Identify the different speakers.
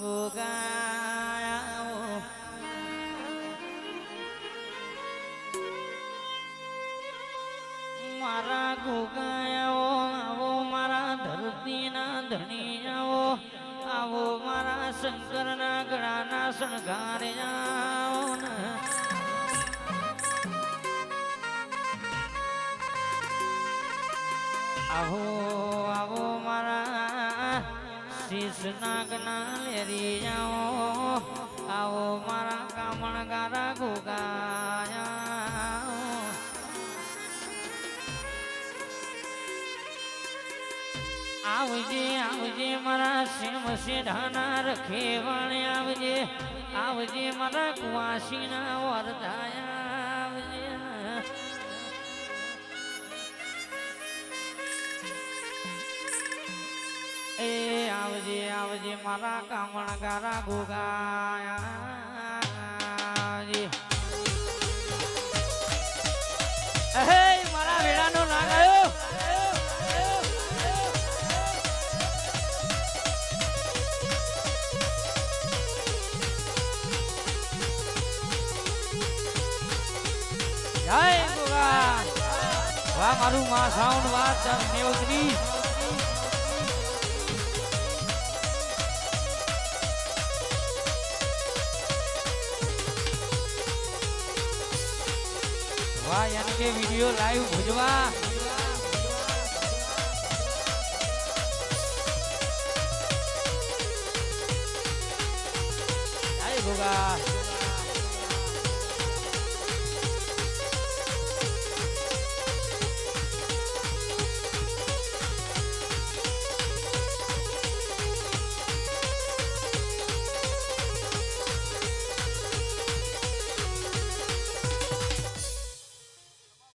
Speaker 1: ગોગાયા મારા ગોગાયાઓ, આવો મારા ધરતીના ધણીયાઓ, આવો મારા શંકરના ગળાના શણગાર્યાઓ ને આવો આવો મારા શીશ નાગના જાઓ. આવો મારા કામણ ગારા ગોગાયા આવજે આવજે મારા સેમ રખે વાણે આવજે. આવજે મારા કુવાસીના વરદાયા આવજે. એ આવજે આવજે, મારા કામણ ગારા ગોગાયા. હે મારા વેડાનો નાગ આવ્યો. જય ગોગા. વાહ, મારું માં સાઉન્ડ વાત મેવતની વાહ યાની કે વિડિયો લાઈવ ભુજવા. જય ગોગા